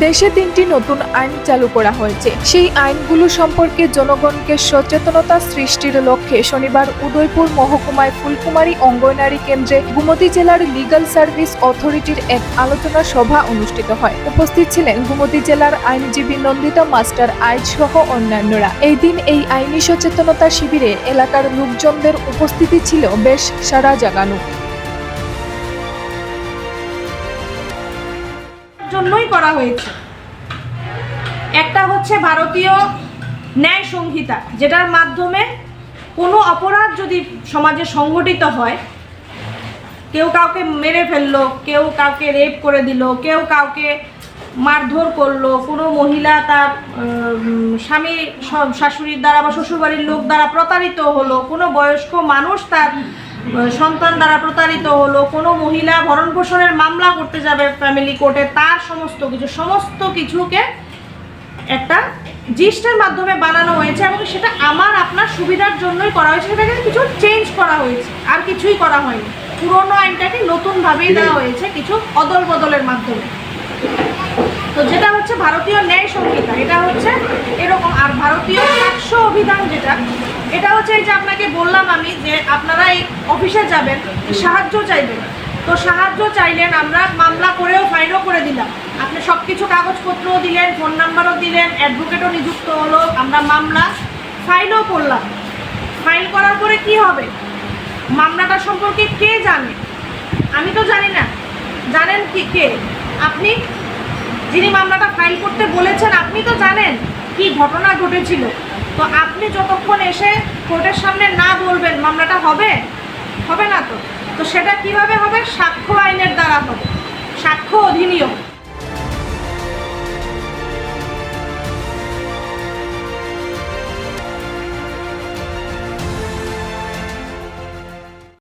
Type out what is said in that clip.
দেশে তিনটি নতুন আইন চালু করা হয়েছে। সেই আইনগুলো সম্পর্কে জনগণকে সচেতনতা সৃষ্টির লক্ষ্যে শনিবার উদয়পুর মহকুমায় ফুলকুমারী অঙ্গনারী কেন্দ্রে গুমতি জেলার লিগ্যাল সার্ভিস অথরিটির এক আলোচনা সভা অনুষ্ঠিত হয়। উপস্থিত ছিলেন গুমতি জেলার আইনজীবী নন্দিতা মাস্টার আইজ সহ অন্যান্যরা। এই দিন এই আইনি সচেতনতা শিবিরে এলাকার লোকজনদের উপস্থিতি ছিল বেশ সারা জাগানো। জন্যই করা হয়েছে। একটা হচ্ছে ভারতীয় ন্যায় সংহিতা, যেটার মাধ্যমে কোনো অপরাধ যদি সমাজে সংগঠিত হয়, কেউ কাউকে মেরে ফেলল, কেউ কাউকে রেপ করে দিল, কেউ কাউকে মারধর করল, কোনো মহিলা তার স্বামী শাশুড়ির দ্বারা বা শ্বশুরবাড়ির লোক দ্বারা প্রতারিত হলো, কোনো বয়স্ক মানুষ তার সন্তান দ্বারা প্রতারিত হলো কোনো মহিলা ভরণ পোষণের মামলা করতে যাবে ফ্যামিলি কোর্টে তার সমস্ত কিছু সমস্ত কিছুকে একটা জিস্টের মাধ্যমে বানানো হয়েছে এবং সেটা আমার আপনার সুবিধার জন্যই করা হয়েছে। সেটাকে কিছু চেঞ্জ করা হয়েছে আর কিছুই করা হয়নি। পুরনো আইনটাকে নতুনভাবেই দেওয়া হয়েছে কিছু অদল বদলের মাধ্যমে। তো যেটা হচ্ছে ভারতীয় ন্যায় সংহিতা এটা হচ্ছে এরকম। আর ভারতীয় এটা হচ্ছে এই যে আপনাকে বললাম আমি যে আপনারা এই অফিসে যাবেন, সাহায্য চাইবেন। তো সাহায্য চাইলেন, আমরা মামলা করেও ফাইলও করে দিলাম। আপনি সব কিছু কাগজপত্রও দিলেন ফোন নাম্বারও দিলেন অ্যাডভোকেটও নিযুক্ত হলো, আমরা মামলা ফাইলও করলাম। ফাইল করার পরে কি হবে? মামলাটা সম্পর্কে কে জানে? আমি তো জানি না। জানেন কি কে? আপনি? যিনি মামলাটা ফাইল করতে বলেছেন, আপনি তো জানেন কি ঘটনা ঘটেছিল। তো আপনি যতক্ষণ এসে কোর্টের সামনে না বলবেন মামলাটা হবে? হবে না তো? তো সেটা কীভাবে হবে? সাক্ষ্য আইনের দ্বারা হবে। সাক্ষ্য অধিনিয়ম।